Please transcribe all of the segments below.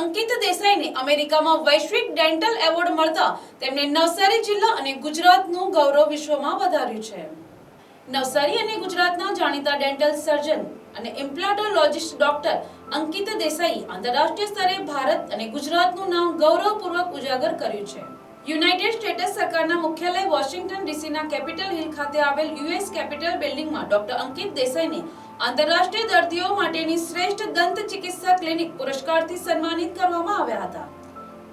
અંકિત દેસાઈને અમેરિકામાં વૈશ્વિક dental award મળતા તેમને નવસારી જિલ્લા અને ગુજરાતનું ગૌરવ વિશ્વમાં વધાર્યું છે. નવસારી અને ગુજરાતના જાણીતા ડેન્ટલ સર્જન અને ઇમ્પ્લાન્ટોલોજિસ્ટ ડોક્ટર અંકિત દેસાઈ આંતરરાષ્ટ્રીય સ્તરે ભારત અને ગુજરાતનું નામ ગૌરવપૂર્વક ઉજાગર કર્યું છે. યુનાઇટેડ સ્ટેટ્સ સરકારના મુખ્યાલય વોશિંગ્ટન ડીસીના કેપિટલ હિલ ખાતે આવેલ યુએસ કેપિટલ બિલ્ડિંગમાં ડોક્ટર અંકિત દેસાઈને આંતરરાષ્ટ્રીય દર્દીઓ માટેની શ્રેષ્ઠ દંત ચિકિત્સા ક્લિનિક પુરસ્કારથી સન્માનિત કરવામાં આવ્યા હતા.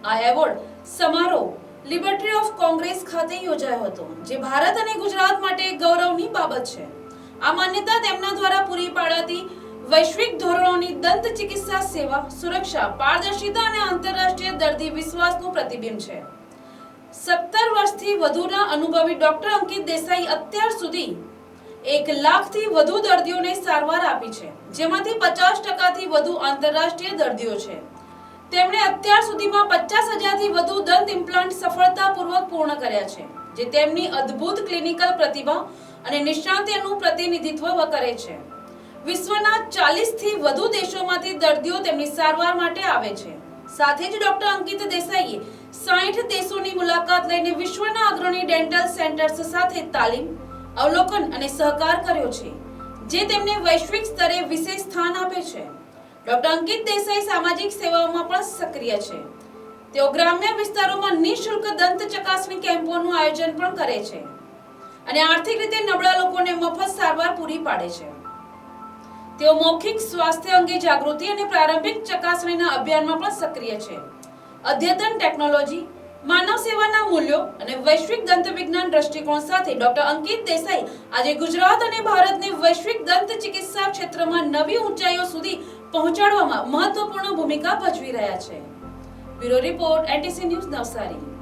આ એવોર્ડ સમારોહ લિબર્ટી ઓફ કોંગ્રેસ ખાતે યોજાયો હતો, જે ભારત અને ગુજરાત માટે ગૌરવની બાબત છે. આ માન્યતા તેમના દ્વારા પૂરી પાડાતી વૈશ્વિક ધોરણોની દંત ચિકિત્સા સેવા, સુરક્ષા, પારદર્શિતા અને આંતરરાષ્ટ્રીય દર્દી વિશ્વાસનું પ્રતિબિંબ છે. સત્તર વર્ષથી વધુના અનુભવી ડોક્ટર અંકિત દેસાઈ અત્યાર સુધી એક લાખથી વધુ દર્દીઓને સારવાર આપી છે, જેમાંથી પચાસ ટકાથી વધુ આંતરરાષ્ટ્રીય દર્દીઓ છે. તેમણે અત્યાર સુધીમાં પચાસ હજારથી વધુ દંત ઇમ્પ્લાન્ટ સફળતાપૂર્વક પૂર્ણ કર્યા છે, જે તેમની અદ્ભુત ક્લિનિકલ પ્રતિભા અને નિષ્ણાંતિનું પ્રતિનિધિત્વ કરે છે. વિશ્વના ચાલીસથી વધુ દેશોમાંથી દર્દીઓ તેમની સારવાર માટે આવે છે. સાથે જ ડોક્ટર અંકિત દેસાઈએ સાઠ દેશોની મુલાકાત લઈને વિશ્વના અગ્રણી ડેન્ટલ સેન્ટર્સ સાથે તાલીમ અવલોકન અને સહકાર કર્યો છે, જે તેમને વૈશ્વિક સ્તરે વિશેષ સ્થાન આપે છે. ડોક્ટર અંકિત દેસાઈ સામાજિક સેવાઓમાં પણ સક્રિય છે. તેઓ ગ્રામ્ય વિસ્તારોમાં નિઃશુલ્ક દંત ચકાસણી કેમ્પોનું આયોજન પણ કરે છે અને આર્થિક રીતે નબળા લોકોને મફત સારવાર પૂરી પાડે છે. તેઓ મૌખિક સ્વાસ્થ્ય અંગે જાગૃતિ અને પ્રારંભિક ચકાસણીના અભિયાનમાં પણ સક્રિય છે. અદ્યતન ટેકનોલોજી માનવ સેવાના મૂલ્યો અને વૈશ્વિક દંત વિજ્ઞાન દ્રષ્ટિકોણ સાથે ડોક્ટર અંકિત દેસાઈ આજે ગુજરાત અને ભારતને વૈશ્વિક દંત ચિકિત્સા ક્ષેત્રમાં નવી ઊંચાઈઓ સુધી પહોંચાડવામાં મહત્વપૂર્ણ ભૂમિકા ભજવી રહ્યા છે. Bureau report, NTC news Navsari.